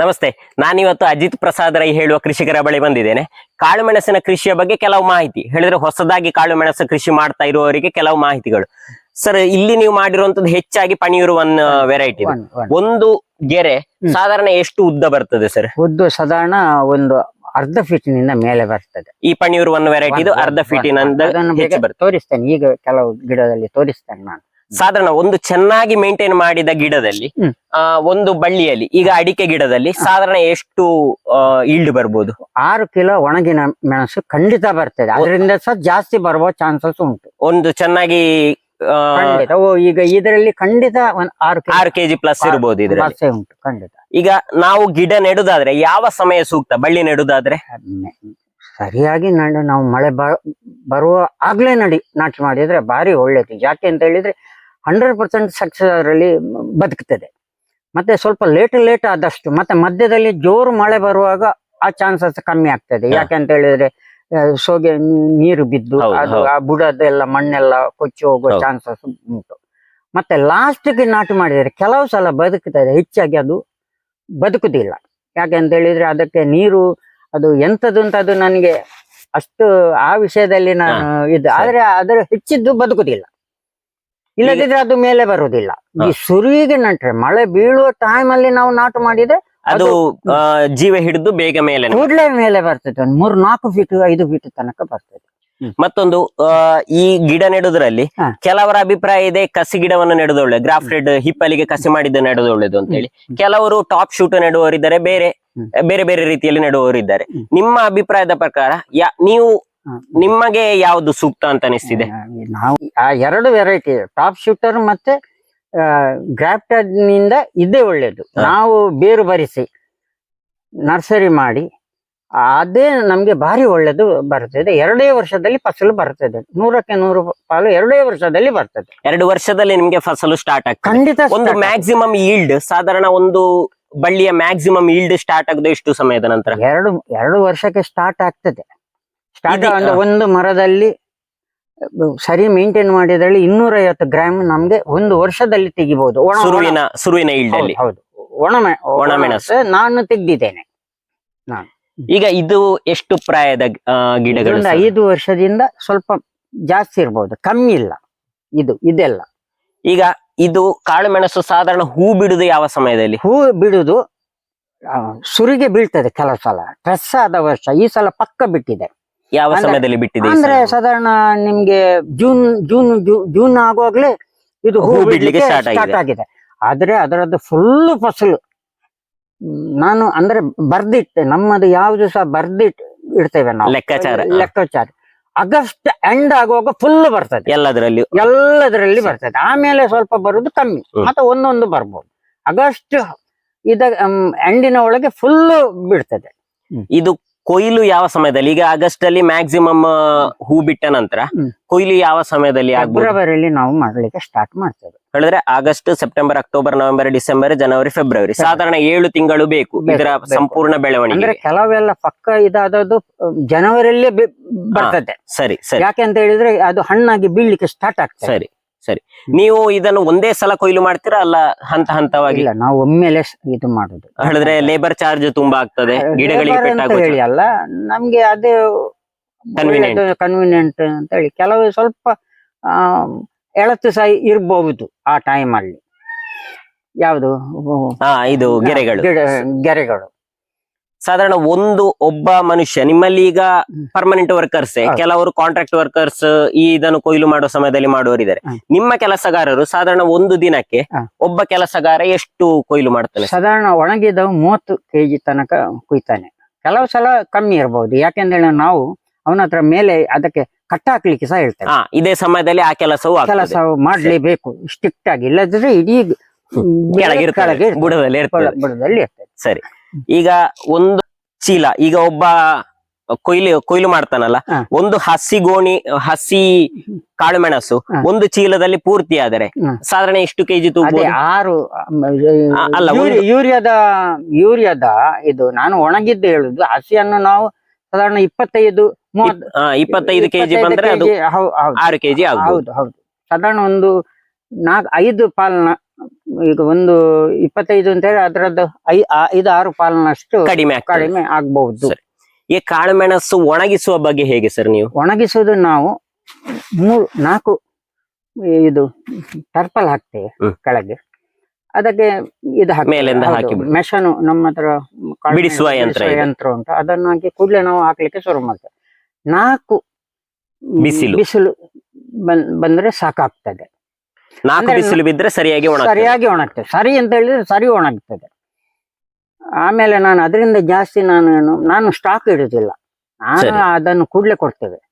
ನಮಸ್ತೆ ನಾನಿವತ್ತು ಅಜಿತ್ ಪ್ರಸಾದ್ ರೈ ಹೇಳುವ ಕೃಷಿಕರ ಬಳಿ ಬಂದಿದ್ದೇನೆ. ಕಾಳುಮೆಣಸಿನ ಕೃಷಿಯ ಬಗ್ಗೆ ಕೆಲವು ಮಾಹಿತಿ. ಹೇಳಿದ್ರೆ ಹೊಸದಾಗಿ ಕಾಳುಮೆಣಸು ಕೃಷಿ ಮಾಡ್ತಾ ಇರುವವರಿಗೆ ಕೆಲವು ಮಾಹಿತಿಗಳು. ಸರ್ ಇಲ್ಲಿ ನೀವು ಮಾಡಿರುವಂತದ್ದು ಹೆಚ್ಚಾಗಿ ಪಣಿಯೂರು ಒನ್ ವೆರೈಟಿ ಒನ್ ಒಂದು ಗೆರೆ. ಸಾಧಾರಣ ಎಷ್ಟು ಉದ್ದ ಬರ್ತದೆ ಸರ್? ಉದ್ದು ಸಾಧಾರಣ ಒಂದು ಅರ್ಧ ಫೀಟಿನಿಂದ ಮೇಲೆ ಬರ್ತದೆ. ಈ ಪಣಿಯೂರು ಒನ್ ವೆರೈಟಿ ಇದು ಅರ್ಧ ಫೀಟಿನ ಫೀಟಿನಿಂದ ತೋರಿಸ್ತೇನೆ. ಈಗ ಕೆಲವು ಗಿಡದಲ್ಲಿ ತೋರಿಸ್ತೇನೆ ನಾನು. ಸಾಧಾರಣ ಒಂದು ಚೆನ್ನಾಗಿ ಮೇಂಟೈನ್ ಮಾಡಿದ ಗಿಡದಲ್ಲಿ. ಒಂದು ಬಳ್ಳಿಯಲ್ಲಿ ಈಗ ಅಡಿಕೆ ಗಿಡದಲ್ಲಿ ಸಾಧಾರಣ ಎಷ್ಟು ಈಲ್ಡ್ ಬರ್ಬೋದು? ಆರು ಕಿಲೋ ಒಣಗಿನ ಮೆಣಸು ಖಂಡಿತ ಬರ್ತದೆ. ಅದರಿಂದ ಸಹ ಜಾಸ್ತಿ ಬರುವ ಚಾನ್ಸಸ್ ಉಂಟು. ಒಂದು ಚೆನ್ನಾಗಿ ಈಗ ಇದರಲ್ಲಿ ಖಂಡಿತ ಒಂದು ಆರು ಆರು ಕೆಜಿ ಪ್ಲಸ್ ಇರ್ಬೋದು ಇದ್ರಲ್ಲಿ. ಉಂಟು ಖಂಡಿತ. ಈಗ ನಾವು ಗಿಡ ನೆಡುದಾದ್ರೆ ಯಾವ ಸಮಯ ಸೂಕ್ತ ಬಳ್ಳಿ ನೆಡುದಾದ್ರೆ? ಸರಿಯಾಗಿ ನಡೆ ನಾವು ಮಳೆ ಬರುವ ಆಗ್ಲೇ ನಡಿ ನಾಟಿ ಮಾಡಿದ್ರೆ ಬಾರಿ ಒಳ್ಳೇದು. ಯಾಕೆ ಅಂತ ಹೇಳಿದ್ರೆ ಹಂಡ್ರೆಡ್ ಪರ್ಸೆಂಟ್ ಸಕ್ಸಸ್ ಅದರಲ್ಲಿ ಬದುಕ್ತದೆ. ಮತ್ತೆ ಸ್ವಲ್ಪ ಲೇಟ್ ಲೇಟ್ ಆದಷ್ಟು ಮತ್ತೆ ಮಧ್ಯದಲ್ಲಿ ಜೋರು ಮಳೆ ಬರುವಾಗ ಆ ಚಾನ್ಸಸ್ ಕಮ್ಮಿ ಆಗ್ತದೆ. ಯಾಕೆ ಅಂತ ಹೇಳಿದ್ರೆ ಸೋಗೆ ನೀರು ಬಿದ್ದು ಅದು. ಆ ಬುಡದೆಲ್ಲ ಮಣ್ಣೆಲ್ಲ ಕೊಚ್ಚಿ ಹೋಗುವ. ಚಾನ್ಸಸ್ ಉಂಟು. ಮತ್ತೆ ಲಾಸ್ಟ್ಗೆ ನಾಟಿ ಮಾಡಿದರೆ ಕೆಲವು ಸಲ ಬದುಕ್ತದೆ. ಹೆಚ್ಚಾಗಿ ಅದು ಬದುಕುದಿಲ್ಲ. ಯಾಕೆ ಅಂತ ಹೇಳಿದ್ರೆ ಅದಕ್ಕೆ ನೀರು ಅದು ಎಂಥದ್ದು ಅಂತ ಅದು ನನಗೆ ಅಷ್ಟು ಆ ವಿಷಯದಲ್ಲಿ ನಾನು ಇದು ಆದ್ರೆ ಅದರ ಹೆಚ್ಚಿದ್ದು ಬದುಕುದಿಲ್ಲ. ಇಲ್ಲದಿದ್ರೆ ಅದು ಮೇಲೆ ಬರುವುದಿಲ್ಲ. ಈ ಸುರಿಗೆ ನಂಟ್ರೆ ಮಳೆ ಬೀಳುವ ಟೈಮ್ ಅಲ್ಲಿ ನಾವು ನಾಟು ಮಾಡಿದ್ರೆ ಅದು ಜೀವ ಹಿಡಿದು ಬೇಗ ಮೇಲೆ ಕೂಡಲೇ ಮೇಲೆ ಬರ್ತದೆ. ಒಂದು ಮೂರ್ ನಾಲ್ಕು ಫೀಟ್ ಐದು ಫೀಟ್ ತನಕ ಬರ್ತದೆ. ಮತ್ತೊಂದು ಈ ಗಿಡ ನೆಡುದ್ರಲ್ಲಿ ಕೆಲವರ ಅಭಿಪ್ರಾಯ ಇದೆ ಕಸಿ ಗಿಡವನ್ನು ನೆಡುದು ಒಳ್ಳೆ ಗ್ರಾಫ್ಟೆಡ್ ಹಿಪ್ಪಲಿಗೆ ಕಸಿ ಮಾಡಿದ್ದು ನೆಡುದು ಒಳ್ಳೇದು ಅಂತ ಹೇಳಿ. ಕೆಲವರು ಟಾಪ್ ಶೂಟ್ ನೆಡುವವರಿದ್ದಾರೆ ಬೇರೆ ಬೇರೆ ಬೇರೆ ರೀತಿಯಲ್ಲಿ ನೆಡುವವರಿದ್ದಾರೆ. ನಿಮ್ಮ ಅಭಿಪ್ರಾಯದ ಪ್ರಕಾರ ಯಾ- ನೀವು. ನಿಮಗೆ ಯಾವ್ದು ಸೂಕ್ತ ಅಂತ ಅನಿಸ್ತಿದೆ? ನಾವು ಆ ಎರಡು ವೆರೈಟಿ ಟಾಪ್ ಶೂಟರ್ ಮತ್ತೆ ಗ್ರಾಫ್ಟರ್ನಿಂದ ಇದೇ ಒಳ್ಳೇದು. ನಾವು ಬೇರು ಬರಿಸಿ ನರ್ಸರಿ ಮಾಡಿ ಅದೇ ನಮ್ಗೆ ಭಾರಿ ಒಳ್ಳೇದು ಬರ್ತದೆ. ಎರಡೇ ವರ್ಷದಲ್ಲಿ ಫಸಲು ಬರ್ತದೆ. ನೂರಕ್ಕೆ ನೂರು ಪಾಲು ಎರಡೇ ವರ್ಷದಲ್ಲಿ ಬರ್ತದೆ. ಎರಡು ವರ್ಷದಲ್ಲಿ ನಿಮ್ಗೆ ಫಸಲು ಸ್ಟಾರ್ಟ್ ಆಗ್ತದೆ. ಖಂಡಿತ ಒಂದು ಮ್ಯಾಕ್ಸಿಮಮ್ ಈಲ್ಡ್ ಸಾಧಾರಣ ಒಂದು ಬಳ್ಳಿಯ ಮ್ಯಾಕ್ಸಿಮಮ್ ಈಲ್ಡ್ ಸ್ಟಾರ್ಟ್ ಆಗದೆ ಎಷ್ಟು ಸಮಯದ ನಂತರ? ಎರಡು ಎರಡು ವರ್ಷಕ್ಕೆ ಸ್ಟಾರ್ಟ್ ಆಗ್ತದೆ. ಸ್ಟಾರ್ಟ್ ಅಂದ್ರೆ ಒಂದು ಮರದಲ್ಲಿ ಸರಿ ಮೇಂಟೈನ್ ಮಾಡಿದ್ರಲ್ಲಿ ಇನ್ನೂರೈವತ್ತು ಗ್ರಾಮ್ ನಮ್ಗೆ ಒಂದು ವರ್ಷದಲ್ಲಿ ತೆಗಿಬಹುದು ಒಣ- ಒಣ- ಸುರುವಿನ ಸುರುವಿನ ಈಲ್ಡ್ ಅಲ್ಲಿ ಹೌದು, ಹೌದು ಒಣ ಮೆ- ಒಣ ಒಣ ಮೆಣಸು. ಮೆಣಸು ನಾನು ತೆಗ್ದಿದ್ದೇನೆ. ಈಗ ಇದು ಎಷ್ಟು ಪ್ರಾಯದ ಗಿಡಗಳು? ಐದು ವರ್ಷದಿಂದ ಸ್ವಲ್ಪ ಜಾಸ್ತಿ ಇರ್ಬಹುದು ಕಮ್ಮಿ ಇಲ್ಲ. ಇದು ಇದೆಲ್ಲ. ಈಗ ಇದು ಕಾಳು ಮೆಣಸು ಸಾಧಾರಣ ಹೂ ಬಿಡುದು ಯಾವ ಸಮಯದಲ್ಲಿ? ಹೂ ಬಿಡುದು ಸುರಿಗೆ ಬೀಳ್ತದೆ ಕೆಲವು ಸಲ. ಟ್ರೆಸ್ ಆದ ವರ್ಷ. ಈ ಸಲ ಪಕ್ಕ ಬಿಟ್ಟಿದೆ. ಯಾವ ಸಮಯದಲ್ಲಿ ಬಿಟ್ಟಿದೆ ಈ ಅಂದ್ರೆ ಸಲ? ಸಾಧಾರಣ ನಿಮ್ಗೆ ಜೂನ್ ಜೂನ್ ಜೂ- ಜೂನ್ ಆಗುವಾಗ್ಲೇ ಇದು ಹೂ ಹೂ ಬಿಡ್ಲಿಕ್ಕೆ ಬಿಡ್ಲಿಕ್ಕೆ start ಆಗಿದೆ. ಸ್ಟಾರ್ಟ್ ಆಗಿದೆ. ಆದ್ರೆ ಅದರದ್ದು ಫುಲ್ ಫಸಲು. ಹ್ಮ್, ನಾನು ಅಂದ್ರೆ ಬರ್ದಿಟ್ಟೆ ನಮ್ಮದು ಯಾವ್ದು ಸಹ ಬರ್ದಿಟ್ ಇಡ್ತೇವೆ ನಾವು. ಲೆಕ್ಕಾಚಾರ. ಲೆಕ್ಕಾಚಾರ. ಆಗಸ್ಟ್ ಎಂಡ್ ಆಗುವಾಗ ಫುಲ್ ಬರ್ತದೆ. ಎಲ್ಲದರಲ್ಲಿ? ಎಲ್ಲದರಲ್ಲಿ ಬರ್ತದೆ. ಆಮೇಲೆ ಸ್ವಲ್ಪ ಬರುದು ಕಮ್ಮಿ. ಹ್ಮ್. ಮತ್ತೆ ಒಂದೊಂದು ಬರ್ಬೋದು. ಆಗಸ್ಟ್ ಇದ ಎಂಡಿನ ಒಳಗೆ ಫುಲ್ ಬಿಡ್ತದೆ. ಇದು ಕೊಯ್ಲು ಯಾವ ಸಮಯದಲ್ಲಿ? ಈಗ ಆಗಸ್ಟ್ ಅಲ್ಲಿ ಮ್ಯಾಕ್ಸಿಮಮ್ ಹೂ ಬಿಟ್ಟ ನಂತರ. ಕೊಯ್ಲು ಯಾವ ಸಮಯದಲ್ಲಿ ಫೆಬ್ರವರಿ ನಾವು ಮಾಡ್ಲಿಕ್ಕೆ ಸ್ಟಾರ್ಟ್ ಮಾಡ್ತೇವೆ. ಹೇಳಿದ್ರೆ August September October November December January February ಸಾಧಾರಣ ಏಳು ತಿಂಗಳು ಬೇಕು ಇದರ ಸಂಪೂರ್ಣ ಬೆಳವಣಿಗೆ. ಅಂದ್ರೆ ಕೆಲವೆಲ್ಲ ಪಕ್ಕ ಇದಾದದ್ದು ಜನವರಿಯಲ್ಲಿ ಬರ್ತದೆ. ಸರಿ ಸರಿ. ಯಾಕೆ ಅಂತ ಹೇಳಿದ್ರೆ ಅದು ಹಣ್ಣಾಗಿ ಬೀಳ್ಲಿಕ್ಕೆ ಸ್ಟಾರ್ಟ್ ಆಗ್ತದೆ. ಸರಿ. ಸರಿ. ನೀವು ಇದನ್ನು ಒಂದೇ ಸಲ ಕೊಯ್ಲು ಮಾಡ್ತೀರಾ? ಅಲ್ಲ ಹಂತ ಹಂತವಾಗಿ? ಇಲ್ಲ ನಾವು ಒಮ್ಮೆಲೆ ಇದು ಮಾಡುದು. ಹೇಳಿದ್ರೆ ಲೇಬರ್ ಚಾರ್ಜ್ ತುಂಬಾ ಆಗ್ತದೆ ಗಿಡಗಳಿಗೆ ಹೇಳಿ ಅಲ್ಲ ನಮ್ಗೆ ಅದು Convenient. ಕನ್ವಿನಿಯಂಟ್ ಅಂತ ಹೇಳಿ. ಕೆಲವು ಸ್ವಲ್ಪ ಆ, ಎಳತು ಸಹ ಇರ್ಬಹುದು ಆ ಟೈಮ್ ಅಲ್ಲಿ. ಯಾವುದು? ಹಾ ಇದು ಗೆರೆಗಳು. ಗಿಡ ಗೆರೆಗಳು. ಸಾಧಾರಣ ಒಂದು ಒಬ್ಬ ಮನುಷ್ಯ ನಿಮ್ಮಲ್ಲಿ ಈಗ ಪರ್ಮನೆಂಟ್ ವರ್ಕರ್ಸ್ ಕೆಲವರು ಕಾಂಟ್ರಾಕ್ಟ್ ವರ್ಕರ್ಸ್ ಈ ಇದನ್ನು ಕೊಯ್ಲು ಮಾಡುವ ಸಮಯದಲ್ಲಿ ಮಾಡುವರಿದ್ದಾರೆ ಹ್ಮ್. ನಿಮ್ಮ ಕೆಲಸಗಾರರು ಸಾಧಾರಣ ಒಂದು ದಿನಕ್ಕೆ ಒಬ್ಬ ಕೆಲಸಗಾರ ಎಷ್ಟು ಕೊಯ್ಲು ಮಾಡ್ತಾನೆ ಸಾಧಾರಣ ಒಣಗಿದ ಮೂವತ್ತು ಕೆಜಿ ತನಕ ಕುಯ್ತಾನೆ. ಕೆಲವು ಸಲ ಕಮ್ಮಿ ಇರಬಹುದು ಯಾಕೆಂದ್ರೆ ನಾವು ಅವನ ಹತ್ರ ಮೇಲೆ ಅದಕ್ಕೆ ಕಟ್ಟ ಹಾಕ್ಲಿಕ್ಕೆ ಸಹ ಹೇಳ್ತಾರೆ ಇದೇ ಸಮಯದಲ್ಲಿ ಆ ಕೆಲಸವು ಕೆಲಸ ಮಾಡಲೇಬೇಕು. ಸ್ಟ್ರಿಕ್ಟ್ ಆಗಿ ಇಲ್ಲದಿದ್ರೆ ಇಡೀ ಕೆಳಗೆ. ಬುಡದಲ್ಲಿ ಬುಡದಲ್ಲಿ ಇರ್ತದೆ. ಸರಿ. ಈಗ ಒಂದು ಚೀಲ ಈಗ ಒಬ್ಬ ಕೊಯ್ಲು ಕೊಯ್ಲು ಮಾಡ್ತಾನಲ್ಲ ಒಂದು ಹಸಿ ಗೋಣಿ ಹಸಿ ಕಾಳು ಮೆಣಸು ಒಂದು ಚೀಲದಲ್ಲಿ ಪೂರ್ತಿ ಆದರೆ. ಸಾಧಾರಣ ಎಷ್ಟು ಕೆಜಿ ತೂಕ ಆರು ಅಲ್ಲ, ಯೂರಿಯಾದ ಯೂರಿಯಾದ ಇದು ನಾನು ಒಣಗಿದ್ದು ಹೇಳುದು ಹಸಿಯನ್ನು ನಾವು ಸಾಧಾರಣ ಇಪ್ಪತ್ತೈದು ಇಪ್ಪತ್ತೈದು ಕೆಜಿ ಬಂದ್ರೆ ಅದು ಆರು ಕೆಜಿ ಹೌದು ಹೌದು. ಸಾಧಾರಣ ಒಂದು ನಾಲ್ಕು ಐದು ಪಾಲ್ನ ಈಗ ಒಂದು ಇಪ್ಪತ್ತೈದು ಅಂತ ಹೇಳಿ ಅದರದ್ದು ಐ ಐದು ಆರು ಪಾಲನಷ್ಟು ಕಡಿಮೆ ಆಗ್ತದೆ ಕಡಿಮೆ ಆಗಬಹುದು ಸರಿ. ಈ ಕಾಳುಮೆಣಸು ಒಣಗಿಸುವ ಬಗ್ಗೆ ಹೇಗೆ ಸರ್ ನೀವು ಒಣಗಿಸುವುದು ನಾವು ಮೂರು ನಾಲ್ಕು ಇದು ಟರ್ಪಲ್ ಹಾಕ್ತೇವೆ ಹ್ಮ್. ಕೆಳಗೆ ಅದಕ್ಕೆ ಇದು. ಮೇಲಿಂದ ಹಾಕಿ ಬಿಡು. ಮೆಷನು ನಮ್ಮ ಹತ್ರ ಕಾಳು ಬಿಡಿಸುವ ಮೆಣಸು ಯಂತ್ರ ಬಿಡಿಸುವ ಇದೆ. ಯಂತ್ರ ಉಂಟು ಅದನ್ನ ಹಾಕಿ ಕೂಡಲೇ ನಾವು ಹಾಕ್ಲಿಕ್ಕೆ ಶುರು ಮಾಡ್ತೇವೆ ನಾಲ್ಕು ಮ್, ಬಿಸಿಲು. ಬಿಸಿಲು ಬನ್- ಬಂದ್ರೆ ಸಾಕಾಗ್ತದೆ ನಾಲ್ಕು ಬಿಸಿಲು ಬಿದ್ರೆ ಸರಿಯಾಗಿ ಒಣ ಸರಿಯಾಗಿ ಒಣಗ್ತದೆ. ಸರಿ ಅಂತ ಹೇಳಿದ್ರೆ ಸರಿ ಒಣಗ್ತದೆ. ಆಮೇಲೆ ನಾನು ಅದರಿಂದ ಜಾಸ್ತಿ ನಾನು ಏನು- ನಾನು ಸ್ಟಾಕ್ ಇಡುದಿಲ್ಲ. ನಾನು ಅದನ್ನು ಕೂಡಲೇ ಕೊಡ್ತೇವೆ.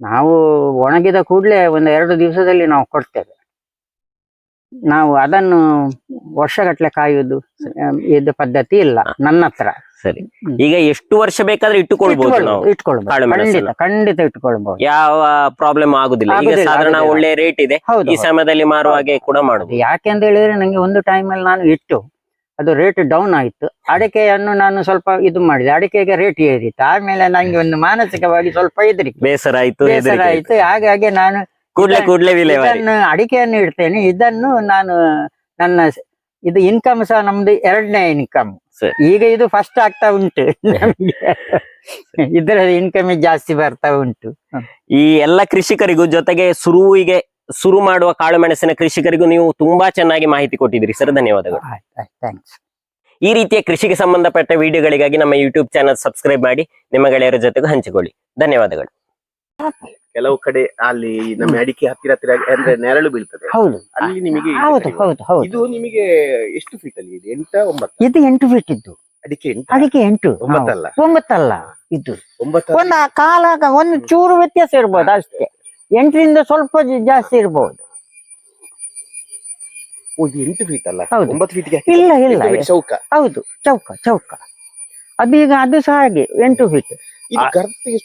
ನಾವು ಒಣಗಿದ ಕೂಡಲೇ ಒಂದು ಎರಡು ದಿವಸದಲ್ಲಿ ನಾವು ಕೊಡ್ತೇವೆ. ನಾವು ಅದನ್ನು ವರ್ಷಗಟ್ಟಲೆ ಕಾಯುವುದು ಇದು ಪದ್ಧತಿ ಇಲ್ಲ ನನ್ನ ಹತ್ರ. ಸರಿ. ಈಗ ಎಷ್ಟು ವರ್ಷ ಬೇಕಾದ್ರೆ ಇಟ್ಟುಕೊಳ್ಬಹುದು ನಾವು. ಖಂಡಿತ ಖಂಡಿತ ಇಟ್ಕೊಳ್ಬಹುದು ಯಾವ ಪ್ರಾಬ್ಲಮ್ ಆಗುದಿಲ್ಲ. ಈಗ ಸಾಧಾರಣ ಒಳ್ಳೆ ರೇಟ್ ಇದೆ. ಈ ಸಮಯದಲ್ಲಿ ಮಾರುವ ಹಾಗೆ ಕೂಡ ಮಾಡುದು. ಯಾಕೆ ಅಂತ ಹೇಳಿದ್ರೆ ನಂಗೆ ಒಂದು ಟೈಮ್ ಅಲ್ಲಿ ನಾನು ಇಟ್ಟು ಅದು ರೇಟ್ ಡೌನ್ ಆಯ್ತು. ಅಡಿಕೆಯನ್ನು ನಾನು ಸ್ವಲ್ಪ ಇದು ಮಾಡಿದೆ. ಅಡಿಕೆಗೆ ರೇಟ್ ಏರಿತ್ತು. ಆಮೇಲೆ ನಂಗೆ ಒಂದು ಮಾನಸಿಕವಾಗಿ ಸ್ವಲ್ಪ ಇದ್ರಿ ಬೇಸರ ಆಯ್ತು ಬೇಸರ ಆಯ್ತು. ಹಾಗಾಗಿ ನಾನು ಕೂಡ್ಲೆ ಕೂಡಲೇ ವಿಲೇವಾರಿ. ಇದನ್ನು ಅಡಿಕೆಯನ್ನು ಇಡ್ತೇನೆ. ಇದನ್ನು ನಾನು ನನ್ನ ಇದು ಇನ್ಕಮ್ ಸಹ ನಮ್ದು ಎರಡನೇ ಇನ್ಕಮ್ ಈಗ ಇದು ಫಸ್ಟ್ ಆಗ್ತಾ ಉಂಟು. ಇದರ ಇನ್ಕಮ್ ಜಾಸ್ತಿ ಬರ್ತಾ ಉಂಟು. ಈ ಎಲ್ಲ ಕೃಷಿಕರಿಗೂ ಜೊತೆಗೆ ಸುರುವಿಗೆ ಶುರು ಮಾಡುವ ಕಾಳು ಮೆಣಸಿನ ಕೃಷಿಕರಿಗೂ ನೀವು ತುಂಬಾ ಚೆನ್ನಾಗಿ ಮಾಹಿತಿ ಕೊಟ್ಟಿದ್ದೀರಿ. ಸರ್ ಧನ್ಯವಾದಗಳು. ಥ್ಯಾಂಕ್ಸ್ ಈ ರೀತಿಯ ಕೃಷಿಗೆ ಸಂಬಂಧಪಟ್ಟ ವಿಡಿಯೋಗಳಿಗಾಗಿ ನಮ್ಮ ಯೂಟ್ಯೂಬ್ ಚಾನಲ್ ಸಬ್ಸ್ಕ್ರೈಬ್ ಮಾಡಿ ನಿಮ್ಮ ಗೆಳೆಯರ ಜೊತೆಗೂ ಹಂಚಿಕೊಳ್ಳಿ. ಧನ್ಯವಾದಗಳು. ಕೆಲವು ಕಡೆ ಅಲ್ಲಿ ನಮ್ಮ ಅಡಿಕೆ ಹತ್ತಿರ ಹತ್ತಿರ ಅಂದ್ರೆ ನೆರಳು ಬೀಳ್ತದೆ. ಹೌದು. ಅಲ್ಲಿ ನಿಮಗೆ ಇದು ಹೌದು. ಹೌದು ಹೌದು. ಇದು ನಿಮಗೆ ಎಷ್ಟು ಫೀಟ್ ಅಲ್ಲಿ? ಇದೆ ಎಂಟ ಒಂಬತ್ತು? ಇದು ಎಂಟು ಫೀಟ್ ಇದ್ದು. ಅಡಿಕೆ ಎಂಟ? ಅಡಿಕೆ ಎಂಟು. ಒಂಬತ್ತಲ್ಲ? ಹೌದು. ಒಂಬತ್ತಲ್ಲ ಇದು ಒಂಬತ್ತು ಒಂದು ಕಾಲಾಗ ಕಾಲ ಒಂದು ಚೂರು ವ್ಯತ್ಯಾಸ ಇರ್ಬೋದು ಅಷ್ಟೇ. ಎಂಟರಿಂದ ಸ್ವಲ್ಪ ಜ- ಜಾಸ್ತಿ ಇರ್ಬೋದು. ಓ, ಇದು ಎಂಟು ಫೀಟ್ ಅಲ್ಲ? ಹೌದು. ಒಂಬತ್ತು ಫೀಟ್ಗೆ ಇಲ್ಲ ಇಲ್ಲ ಚೌಕ? ಹೌದು ಚೌಕ ಚೌಕ. ಅದು ಈಗ ಅದು ಸಹ ಹಾಗೆ ಎಂಟು ಫೀಟ್ ಇದು ಗರ್ತ ಎಷ್ಟು